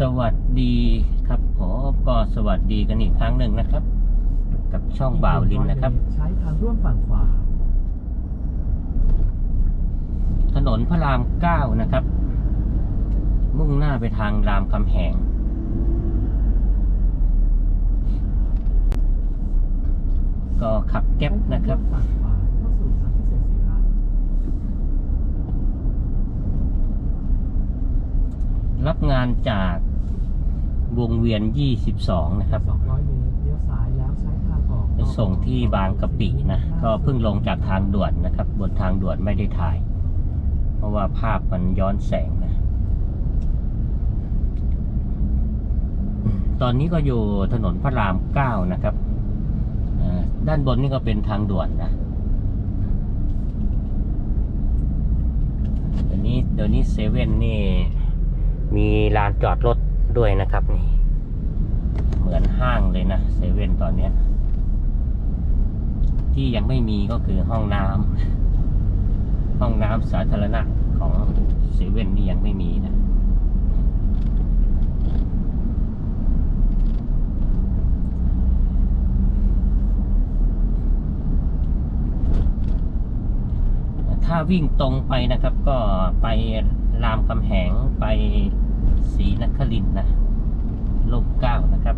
สวัสดีครับผมก็สวัสดีกันอีกครั้งหนึ่งนะครับ กับช่องบ่าวลินนะครับ ใช้ทางร่วมฝั่งขวา ถนนพระรามเก้านะครับ มุ่งหน้าไปทางรามคำแหง ก็ขับแก๊ปนะครับใช้ทางร่วมฝั่งขวาเข้าสู่ทางพิเศษสีรัตน์ รับงานจากวงเวียน 22 นะครับ 200เมตรเลี้ยวซ้ายแล้วใช้ทางออกไปส่งที่บางกะปินะ ก็เพิ่งลงจากทางด่วนนะครับ บนทางด่วนไม่ได้ถ่าย เพราะว่าภาพมันย้อนแสงนะ ตอนนี้ก็อยู่ถนนพระรามเก้านะครับอ่าด้านบนนี่ก็เป็นทางด่วนนะเดี๋ยวนี้เดี๋ยวนี้เซเว่นนี่ มีลานจอดรถด้วยนะครับนี่ เหมือนห้างเลยนะเซเว่นตอนเนี้ย ที่ยังไม่มีก็คือห้องน้ำห้องน้ำสาธารณะของเซเว่นนี่ยังไม่มีนะถ้าวิ่งตรงไปนะครับ ก็ไปรามคำแหงไป ศรีนครินนะล่มเก้านะครับ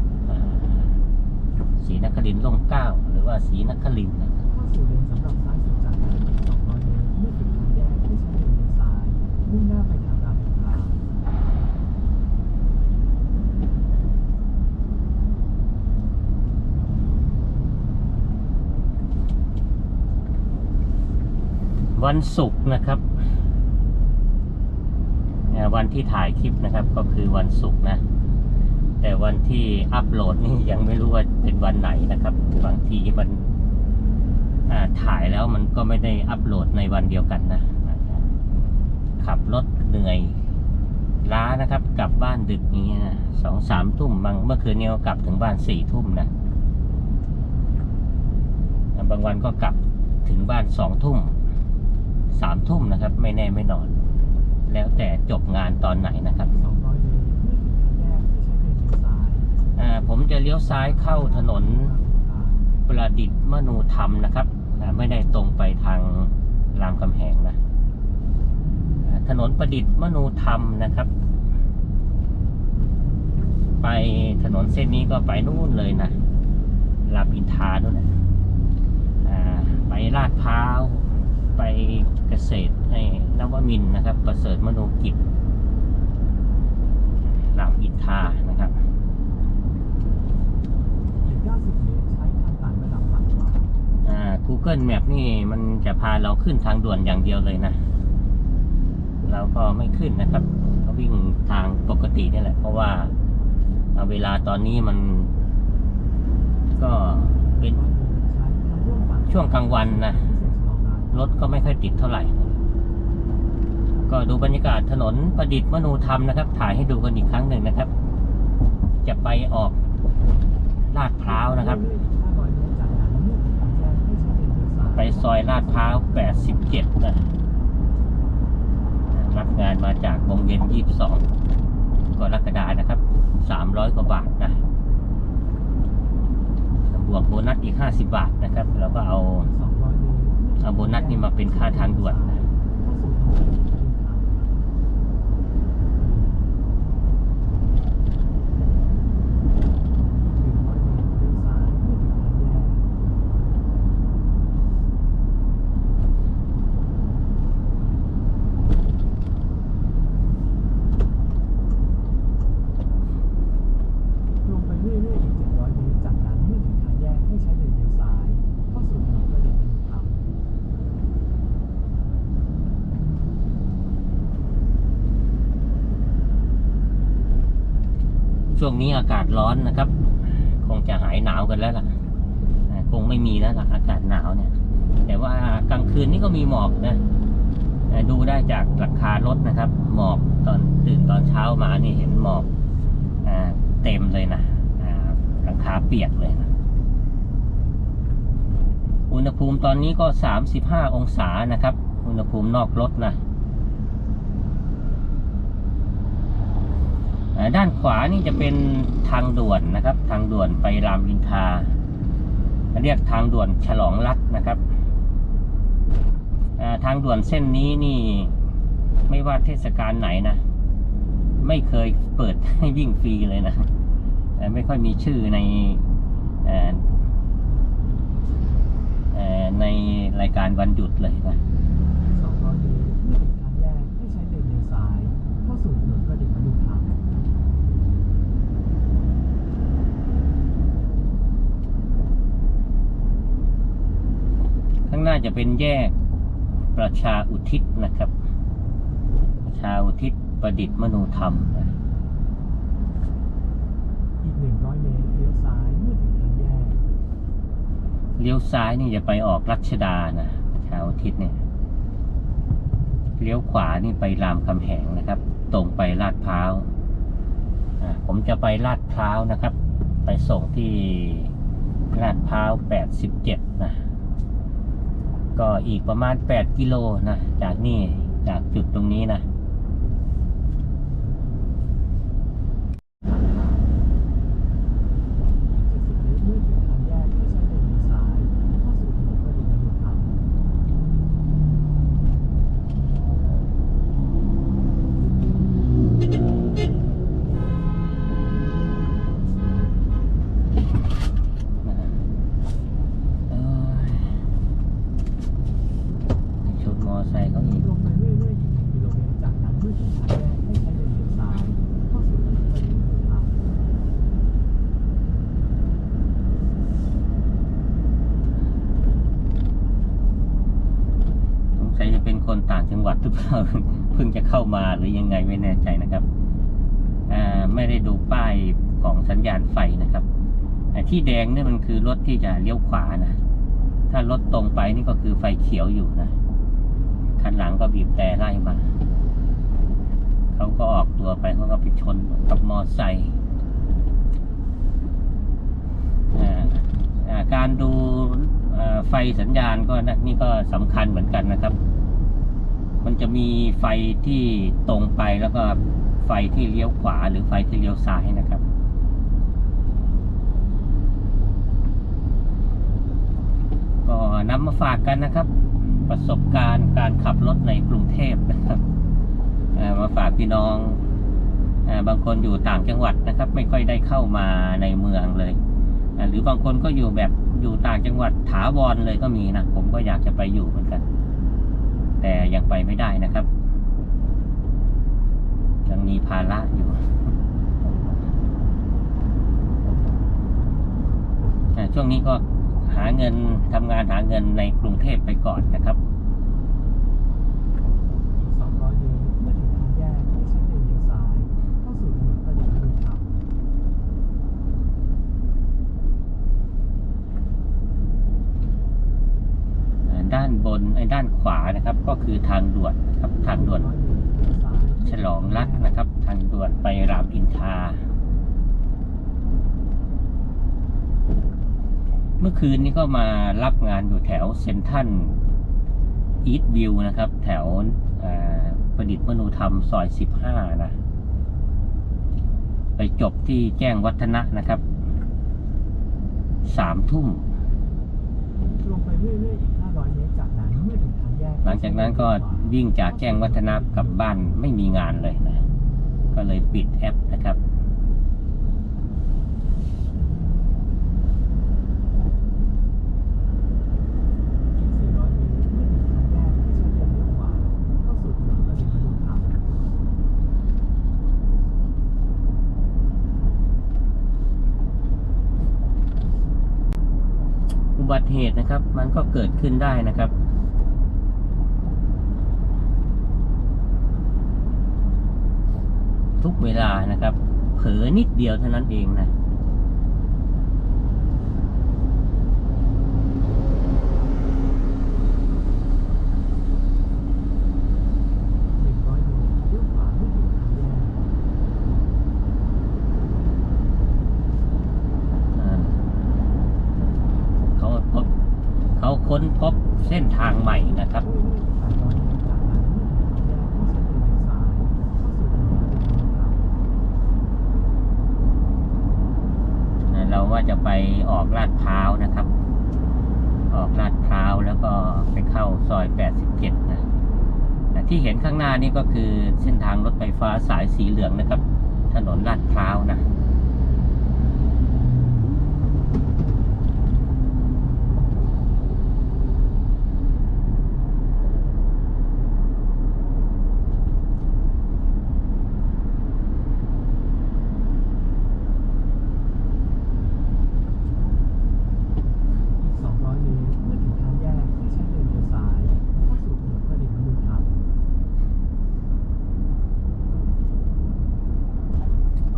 ศรีนครินล่มเก้าหรือว่าศรีนครินนะข้าสู่เลนสำหรับซ้ายสุดจากนั้น200เมตรเมื่อถึงทางแยกให้ใช้เลนเลี้ยวซ้ายมุ่งหน้าไปทางรามอินทราวันศุกร์นะครับ วันที่ถ่ายคลิปนะครับ ก็คือวันศุกร์นะ แต่วันที่อัปโหลดนี่ยังไม่รู้ว่าเป็นวันไหนนะครับบางทีมันถ่ายแล้วมันก็ไม่ได้อัปโหลดในวันเดียวกันนะขับรถเหนื่อยล้านะครับ กลับบ้านดึกนี้นะสองสามทุ่มบางเมื่อคืนนี้ก็กลับถึงบ้านสี่ทุ่มนะบางวันก็กลับถึงบ้านสองทุ่มสามทุ่มนะครับ ไม่แน่ไม่นอน แล้วแต่จบงานตอนไหนนะครับ200เมตรเมื่อถึงทางแยกให้ใช้เลนเลี้ยวซ้ายอ่าผมจะเลี้ยวซ้ายเข้าถนนรามอินทราประดิษฐ์มนูธรรมนะครับอ่าไม่ได้ตรงไปทางรามคำแหงนะอ่าถนนประดิษฐ์มนูธรรมนะครับ ไปถนนเส้นนี้ก็ไปนู่นเลยนะรามอินทรานู่นนะอ่าไปลาดพร้าว ไปเกษตรให้นวมินนะครับ ประเสริฐมโนกิจรามอินทานะครับอ่า Google Map นี่มันจะพาเราขึ้นทางด่วนอย่างเดียวเลยนะ เราก็ไม่ขึ้นนะครับก็วิ่งทางปกตินี่แหละ เพราะว่าเอาเวลาตอนนี้มันก็เป็นช่วงกลางวันนะ รถก็ไม่ค่อยติดเท่าไหร่ ก็ดูบรรยากาศถนนประดิษฐ์มนูธรรมนะครับ ถ่ายให้ดูกันอีกครั้งหนึ่งนะครับ จะไปออกลาดพร้าวนะครับเอยๆอีก500เมตรจากนั้นเมื่อถึงางแยกให้ใช้เลนเลี้ยวซ้ายไปซอยลาดพร้าว 87 นะ รับงานมาจากวงเวียน 22กรกฎานะครับ 300 กว่าบาทนะบวกโบนัสอีก 50 บาทนะครับแล้วก็เอา โบนัสนี่มาเป็นค่าทางด่วนนะ เข้าสู่ถนนอินทรา100 เมตรเลี้ยวซ้ายเมื่อถึงทางแยก ลงไปเรื่อยๆอีก 700 เมตร จากนั้นเมื่อถึงทางแยกให้ใช้เลนเลี้ยวซ้าย เข้าสู่ถนนประดิษฐ์มนุธรรม ช่วงนี้อากาศร้อนนะครับ คงจะหายหนาวกันแล้วล่ะ คงไม่มีแล้วล่ะอากาศหนาวเนี่ย แต่ว่ากลางคืนนี่ก็มีหมอกนะดูได้จากหลังคารถนะครับ หมอกตอนตื่นตอนเช้ามานี่เห็นหมอกอเต็มเลยนะอ่าหลังคาเปียกเลยนะอุณหภูมิตอนนี้ก็ 35 องศานะครับ อุณหภูมินอกรถนะ อ่า ด้านขวานี่จะเป็นทางด่วนนะครับ ทางด่วนไปรามอินทราเรียกทางด่วนฉลองรัฐนะครับทางด่วนเส้นนี้นี่ไม่ว่าเทศกาลไหนนะ ไม่เคยเปิดให้วิ่งฟรีเลยนะไม่ค่อยมีชื่อในออในรายการวันหยุดเลยนะ 200เมตรเมื่อถึงทางแยกให้ใช้เลนเลี้ยวซ้าย เข้าสู่ถนนประดิษฐ์มนุธรรม ข้างหน้าจะเป็นแยกประชาอุทิศนะครับ ประชาอุทิศประดิษฐ์มนูธรรมนะอีก100เมตรเลี้ยวซ้ายเมื่อถึงทางแยกเลี้ยวซ้ายนี่จะไปออกรัชดานะประชาอุทิศเนี่ยเลี้ยวขวานี่ไปรามคำแหงนะครับ ตรงไปลาดพร้าวอ่าผมจะไปลาดพร้าวนะครับ ไปส่งที่ลาดพร้าว 87 นะ ก็อีกประมาณ 8 กิโลนะ จากนี่จากจุดตรงนี้นะ70เมตรเมื่อถึงทางแยกให้ใช้เลนเลี้ยวซ้าย เข้าสู่ถนนประดิษฐ์มนุธรรม นะฮะเอ้ยชนมอไซค์เขาอีก ลงไปเรื่อยๆอีก1กิโลเมตรจากนั้นเมื่อถึงทางแยกให้ใช้เลนเลี้ยวซ้าย เข้าสู่ถนนประดิษฐ์มนุธรรม สงสัยจะเป็นคนต่างจังหวัดหรือเปล่า เพิ่งจะเข้ามาหรือยังไงไม่แน่ใจนะครับอ่าไม่ได้ดูป้ายของสัญญาณไฟนะครับอ่าที่แดงนี่มันคือรถที่จะเลี้ยวขวานะถ้ารถตรงไปนี่ก็คือไฟเขียวอยู่นะคันหลังก็บีบแต่ไล่มาเขาก็ออกตัวไปเขาก็ไปชนกับมอไซค์อ่าอ่าการดูอ่อไฟสัญญาณก็นะนี่ก็สำคัญเหมือนกันนะครับ มันจะมีไฟที่ตรงไปแล้วก็ไฟที่เลี้ยวขวาหรือไฟที่เลี้ยวซ้ายนะครับ ก็นำมาฝากกันนะครับ ประสบการณ์การขับรถในกรุงเทพนะครับมาฝากพี่น้องบางคนอยู่ต่างจังหวัดนะครับ ไม่ค่อยได้เข้ามาในเมืองเลย หรือบางคนก็อยู่แบบอยู่ต่างจังหวัดถาวรเลยก็มีนะ ผมก็อยากจะไปอยู่เหมือนกัน แต่ยังไปไม่ได้นะครับ ยังมีภาระอยู่อ่าช่วงนี้ก็หาเงินทำงานหาเงินในกรุงเทพไปก่อนนะครับอีก200เมตรเมื่อถึงทางแยกให้ใช้เลนเลี้ยวซ้ายเข้าสู่ถนนประดิษฐ์มนุธรรมอ่าด้านบนไอ้ด้านขวานะ คือทางด่วนนะครับทางด่วนเมตรเลี้ยวซ้ายฉลองรัฐนะครับ ทางด่วนไปรามอินทราเมื่อคืนนี้ก็มารับงานอยู่แถวเซนทันอีทวิวนะครับ แถวประดิษฐ์มนูธรรมซอย 15 นะ ไปจบที่แจ้งวัฒนะนะครับสามทุ่มลงไปเรื่อยๆ หลังจากนั้นก็วิ่งจากแจ้งวัฒนะกลับบ้านไม่มีงานเลยนะก็เลยปิดแอปนะครับอุบัติเหตุนะครับ มันก็เกิดขึ้นได้นะครับ ทุก เวลานะครับ เผลอนิดเดียวเท่านั้นเองนะ 100 เมตรเลี้ยวขวาเมื่อถึงทางแยก อ่าเขาพบเขาค้นพบเส้นทางใหม่นะครับ เรื่อยๆอีก800เมตรจากนั้นเมื่อถึงทางแยกให้ใช้เลนเลี้ยวซ้าย เข้าสู่ถนนประดิษฐ์มนุธรรม ออกลาดพร้าวนะครับ ออกลาดพร้าวแล้วก็ไปเข้าซอย 87 นะแต่ที่เห็นข้างหน้านี่ก็คือเส้นทางรถไฟฟ้าสายสีเหลืองนะครับ ถนนลาดพร้าวนะ อีก 200 เมตร เมื่อถึงทางแยกให้ใช้เลนเลี้ยวซ้ายเข้าสู่ถนนประดิษฐ์มนุษยธรรม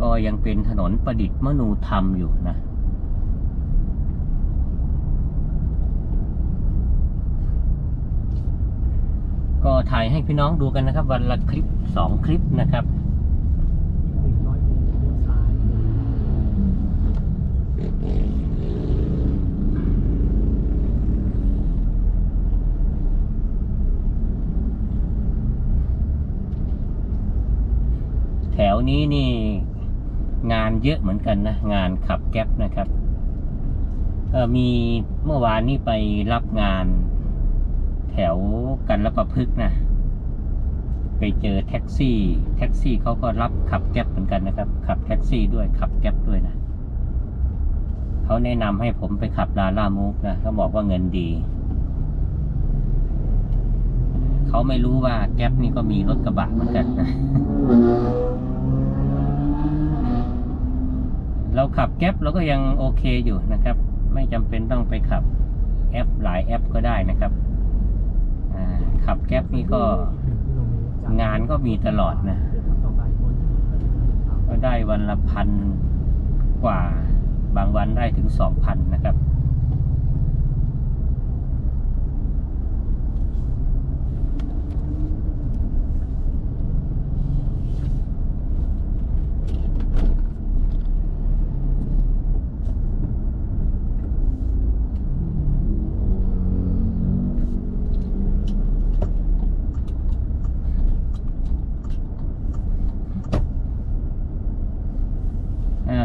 ก็ ยังเป็นถนนประดิษฐ์มนูธรรมอยู่นะ ก็ถ่ายให้พี่น้องดูกันนะครับ วันละคลิปสองคลิปนะครับแถวนี้นี่ เยอะเหมือนกันนะ งานขับแก๊ปนะครับมีเมื่อวานนี้ไปรับงานแถวกันละประพฤกษ์นะ ไปเจอแท็กซี่ แท็กซี่เขาก็รับขับแก๊ปเหมือนกันนะครับ ขับแท็กซี่ด้วยขับแก๊ปด้วยนะเขาแนะนำให้ผมไปขับลาล่ามูฟนะเขาบอกว่าเงินดีเขาไม่รู้ว่าแก๊ปนี่ก็มีรถกระบะเหมือนกันนะ เราขับแก๊ปเราก็ยังโอเคอยู่นะครับ ไม่จำเป็นต้องไปขับแอปหลายแอปก็ได้นะครับขับแก๊ปนี่ก็งานก็มีตลอดนะ ก็ได้วันละพันกว่าบางวันได้ถึงสองพันนะครับ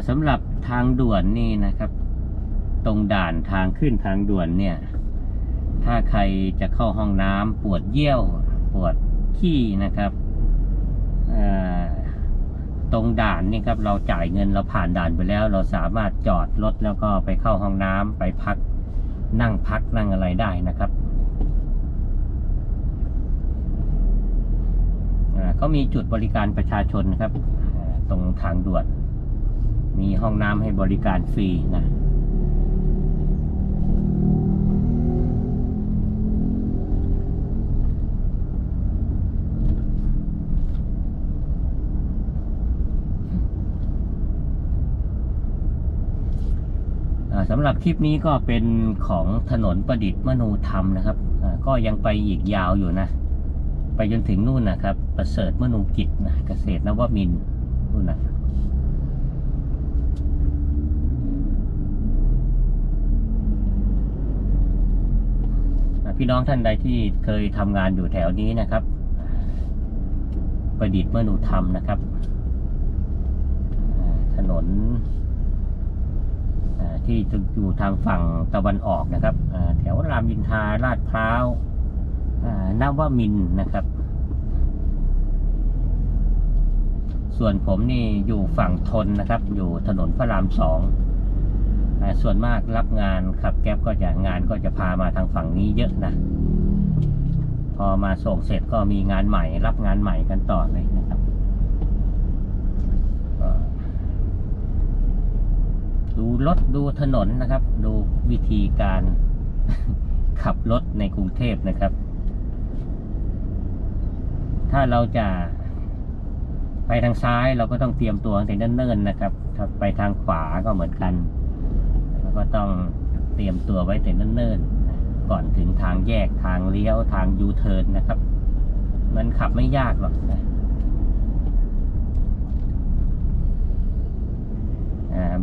สำหรับทางด่วนนี่นะครับ ตรงด่านทางขึ้นทางด่วนเนี่ย ถ้าใครจะเข้าห้องน้ำปวดเยี่ยว ปวดขี้นะครับตรงด่านนี่ครับเราจ่ายเงินเราผ่านด่านไปแล้ว เราสามารถจอดรถแล้วก็ไปเข้าห้องน้ำไปพักนั่งพักนั่งอะไรได้นะครับเขามีจุดบริการประชาชนนะครับ ตรงทางด่วน มีห้องน้ำให้บริการฟรีนะสำหรับคลิปนี้ก็เป็นของถนนประดิษฐ์มนูธรรมนะครับ ก็ยังไปอีกยาวอยู่นะ ไปจนถึงนู่นนะครับ ประเสริฐมนูกิจนะเกษตรนวมินทร์นู่นนะอ่า พี่น้องท่านใดที่เคยทำงานอยู่แถวนี้นะครับ ประดิษฐ์เมื่อหนูธรรมนะครับ ถนนที่จะอยู่ทางฝั่งตะวันออกนะครับแถวรามอินทราลาดพร้าวอ่านวมินนะครับ ส่วนผมนี่อยู่ฝั่งทนนะครับ อยู่ถนนพระรามสอง ส่วนมากรับงานขับแก๊ปก็จะงานก็จะพามาทางฝั่งนี้เยอะนะ พอมาส่งเสร็จก็มีงานใหม่ รับงานใหม่กันต่อเลยนะครับดูรถดูถนนนะครับ ดูวิธีการขับรถในกรุงเทพนะครับ ถ้าเราจะไปทางซ้ายเราก็ต้องเตรียมตัวตั้งแต่เนิ่นๆนะครับ ถ้าไปทางขวาก็เหมือนกัน ก็ต้องเตรียมตัวไว้แต่เนิ่นๆ ก่อนถึงทางแยกทางเลี้ยวทางยูเทิร์นนะครับ มันขับไม่ยากหรอกนะ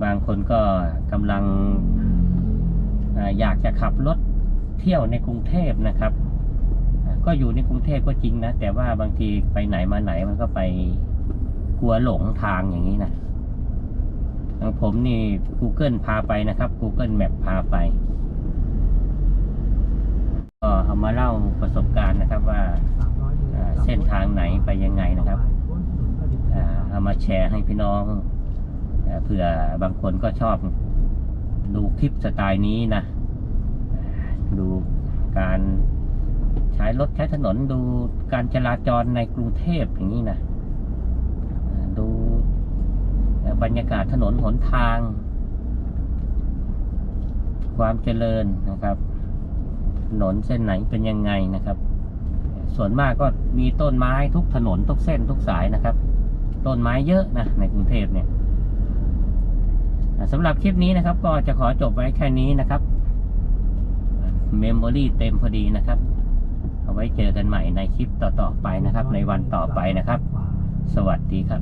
บางคนก็กำลังอยากจะขับรถเที่ยวในกรุงเทพนะครับ ก็อยู่ในกรุงเทพก็จริงนะ แต่ว่าบางทีไปไหนมาไหนมันก็ไปกลัวหลงทางอย่างนี้นะ ของผมนี่ Google พาไปนะครับ Google Map พาไปก็เอามาเล่าประสบการณ์นะครับว่าเส้นทางไหนไปยังไงนะครับเอามาแชร์ให้พี่น้องเผื่อบางคนก็ชอบดูคลิปสไตล์นี้นะ ดูการใช้รถใช้ถนนดูการจราจรในกรุงเทพอย่างนี้นะ บรรยากาศถนนหนทาง ความเจริญนะครับ ถนนเส้นไหนเป็นยังไงนะครับ ส่วนมากก็มีต้นไม้ทุกถนนทุกเส้นทุกสายนะครับ ต้นไม้เยอะนะในกรุงเทพเนี่ยสำหรับคลิปนี้นะครับ ก็จะขอจบไว้แค่นี้นะครับเมมโมรี่เต็มพอดีนะครับ เอาไว้เจอกันใหม่ในคลิปต่อๆไปนะครับ ในวันต่อไปนะครับ สวัสดีครับ